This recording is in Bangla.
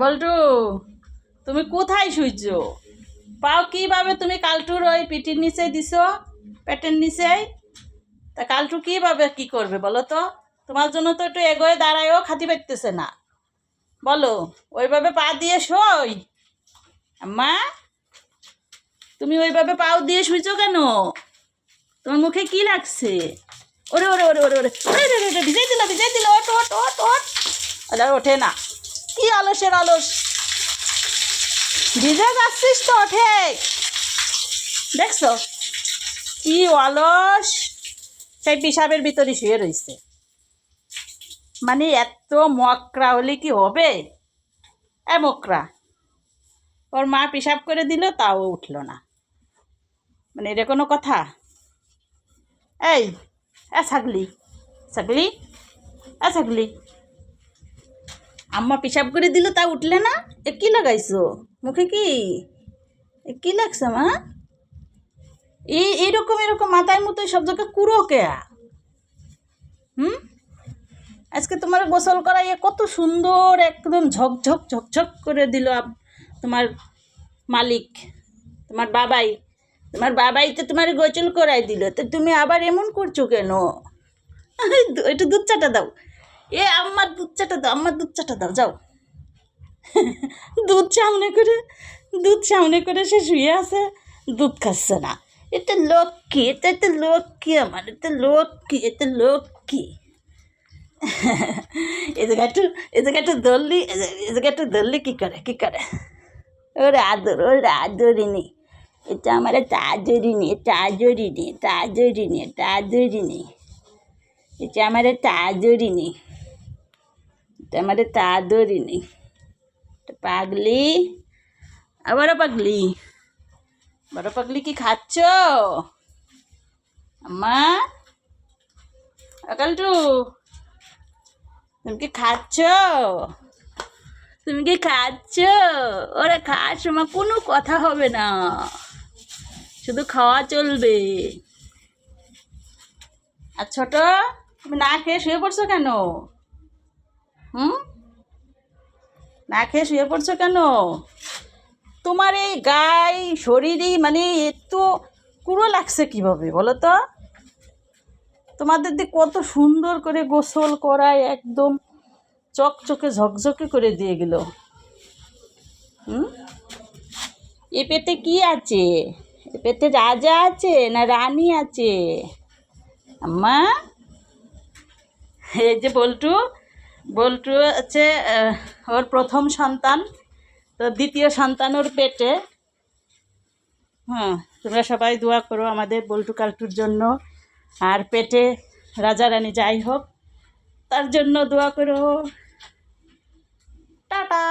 বল্টু, তুমি কোথায় শুইছ? পাও কীভাবে তুমি কালটুর ওই পিঠির নিচে দিছো, পেটের নিচে তা কালটু কীভাবে কি করবে বলো তো? তোমার জন্য তো একটু এগোয় দাঁড়ায়ও খাতি পারতেছে না। বলো, ওইভাবে পা দিয়ে শোই মা তুমি ওইভাবে পাও দিয়ে শুইছো কেন? তোমার মুখে কি লাগছে? ওরে ওরে ওরে ওরে ওরে ওরে রে রে রে ভিজাই দিল ভিজাই দিল ওট ওট ওট ওট ওঠে না। কি আলসের আলস? ভিজে যাচ্ছিস তো ওঠে দেখছ? কি অলস। সেই পিসাবের ভিতরে শুয়ে রয়েছে মানে এত মকরা হলে কি হবে? এ মকরা। ওর মা পিসাব করে দিল, তাও উঠল না। মানে এটা কোনো কথা? এই, এ ছাগলি। ছাগলি? এ ছাগলি? আম্মা পিসাব করে দিল, তা উঠলে না? এ কি লাগাইছো? মুখে কি? এ কি লাগছে, মা? এই এইরকম এরকম মাথার মতো সব জায়গায় কুড়ো কেয়া হুম? আজকে তোমার গোসল করাইয়ে কত সুন্দর একদম ঝকঝক ঝকঝক করে দিল তোমার মালিক, তোমার বাবাই। তোমার বাবাই তো তোমার গোসল করাই দিল, তো তুমি আবার এমন করছ কেন? একটু দুধ চাটা দাও। এ, আমার দুধ চাটা দাও, আমার দুধ চাটা দাও, যাও। দুধ সামনে করে, দুধ সামনে করে সে শুয়ে আছে, দুধ খাচ্ছে না। এটা লক্ষ্মী, এটা একটা লক্ষ্মী আমার, এটা লক্ষ্মী এটা লক্ষ্মী। এই জায়গা একটু, এই জায়গা একটু ধরলি, এই জায়গা একটু ধরলি, কী করে কী করে? ওরে আদর, ওরে আদরিনি এটা আমার একটা আদরিনি এটা আদরিনি এটা আদরিনি এটা আদরিনি এটা আমার একটা আদরিনি আমার আদরিনি এটা পাগলি? আবারও পাগলি? বড় পাগলি কি খাচ্ছ? আম্মা? আকালটু তুমি কি খাচ্ছ? তুমি কি খাচ্ছ? ওরা খাওয়ার সময় কোনো কথা হবে না। শুধু খাওয়া চলবে। আর ছোট, তুমি না খেয়ে শুয়ে পড়ছো কেন? হুম? না খেয়ে শুয়ে পড়ছো কেন? তোমার এই গায়ে শরীরই মানে এত কুড়ো লাগছে কীভাবে বলো তো? তোমাদের দিয়ে কত সুন্দর করে গোসল করায়, একদম চকচকে ঝকঝকে করে দিয়ে গেল। হুম? এ পেটে কি আছে? এ পেটে রাজা আছে না রানী আছে? আম্মা, এই যে বল্টু বল্টু হচ্ছে ওর প্রথম সন্তান, তো দ্বিতীয় সন্তান ওর পেটে। হ্যাঁ তোমরা সবাই দোয়া করো আমাদের বল্টু কাল্টুর জন্য। আর পেটে রাজা রানী যাই হোক, তার জন্য দোয়া করো। টাটা!